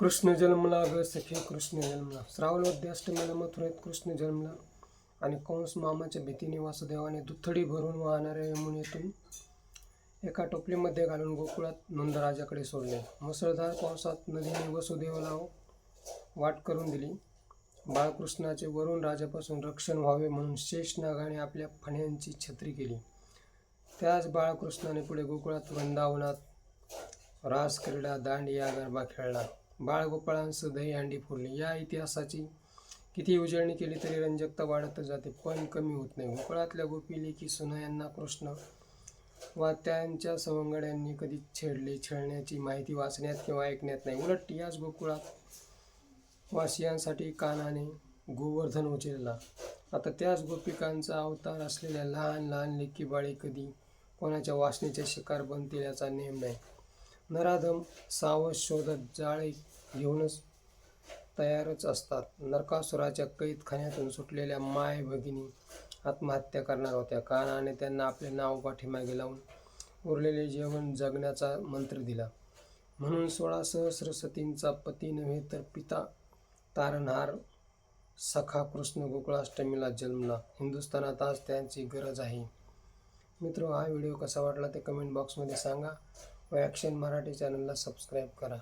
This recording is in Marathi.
कृष्ण जन्मला ग सखे कृष्ण जन्मला. श्रावणवद्य अष्टमीला मथुरेत कृष्ण जन्मला. आणि कंस मामाच्या भीतीने वासुदेवाने दुथडी भरून वाहणाऱ्या यमुनेतून एका टोपलीमध्ये घालून गोकुळात नंदराजाकडे सोडले. मुसळधार पावसात नदीने वसुदेवाला वाट करून दिली. बाळकृष्णाचे वरुण राजापासून रक्षण व्हावे म्हणून शेषनागाने आपल्या फण्यांची छत्री केली. त्याच बाळकृष्णाने पुढे गोकुळात वृंदावनात रास क्रीडा दांडिया गरबा खेळला. बाळगोपाळांसह दही अंडी फोडली या इतिहासाची किती उजळणी केली तरी रंजकता वाढतच जाते पण कमी होत नाही. गोकुळातल्या गोपी की सुना यांना कृष्ण वा त्यांच्या सवंगड्यांनी कधी छेडले छेडण्याची माहिती वाचण्यात किंवा ऐकण्यात नाही. उलट याच गोकुळात वासियांसाठी कानाने गोवर्धन उचलला. आता त्याच गोपिकांचा अवतार असलेल्या लहान लहान लेकी बाळी कधी कोणाच्या वासनेचे शिकार बनतील याचा नेम नाही. नराधम सावध शोधत जाळे घेऊनच तयारच असतात. नरकासुराच्या कैदखान्यातून सुटलेल्या माय भगिनी आत्महत्या करणार होत्या. कानाने त्यांना आपले नाव पाठीमागे लावून उरलेले जेवण जगण्याचा मंत्र दिला. म्हणून सोळा सहस्र सतींचा पती नव्हे तर पिता तारणहार सखा कृष्ण गोकुळाष्टमीला जन्मला. हिंदुस्थानात आज त्यांची गरज आहे. मित्र हा व्हिडिओ कसा वाटला ते कमेंट बॉक्समध्ये सांगा. व ॲक्शन मराठी चॅनलला सबस्क्राईब करा.